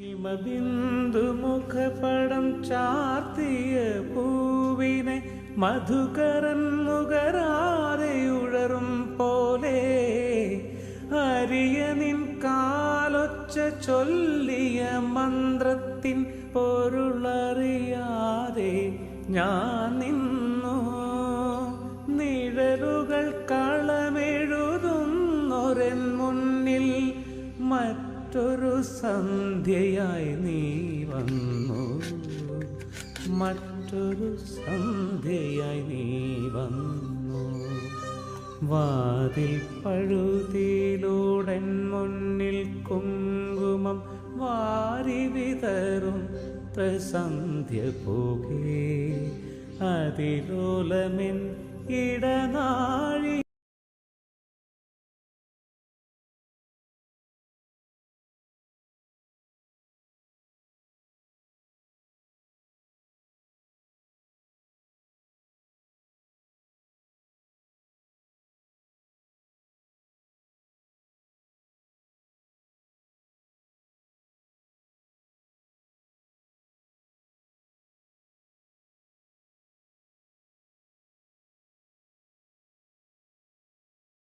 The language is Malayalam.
ഹിമബിന്ദു മുഖപടം ചാർത്തിയ പൂവിനെ മധുകരൻ മുകരാതെ ഉഴറും പോലെ. അരിയനിൻ കാലൊച്ച ചൊല്ലിയ മന്ത്രത്തിൻ പൊരുളറിയാതെ ഞാൻ നിന്നു. നിഴലുകൾ കളമെഴുതുന്നൊരൻ മുന്നിൽ മറ്റൊരു സന്ധ്യയായി നീ വന്നു. മറ്റൊരു സന്ധ്യയായി നീ വന്നു. വാതിൽ പഴുതിയിലൂടൻ മുന്നിൽ കുങ്കുമം വാരി വിതറും പ്രസന്ധ്യ പോകേ. അതിലോലമിൻ ഇടനാഴി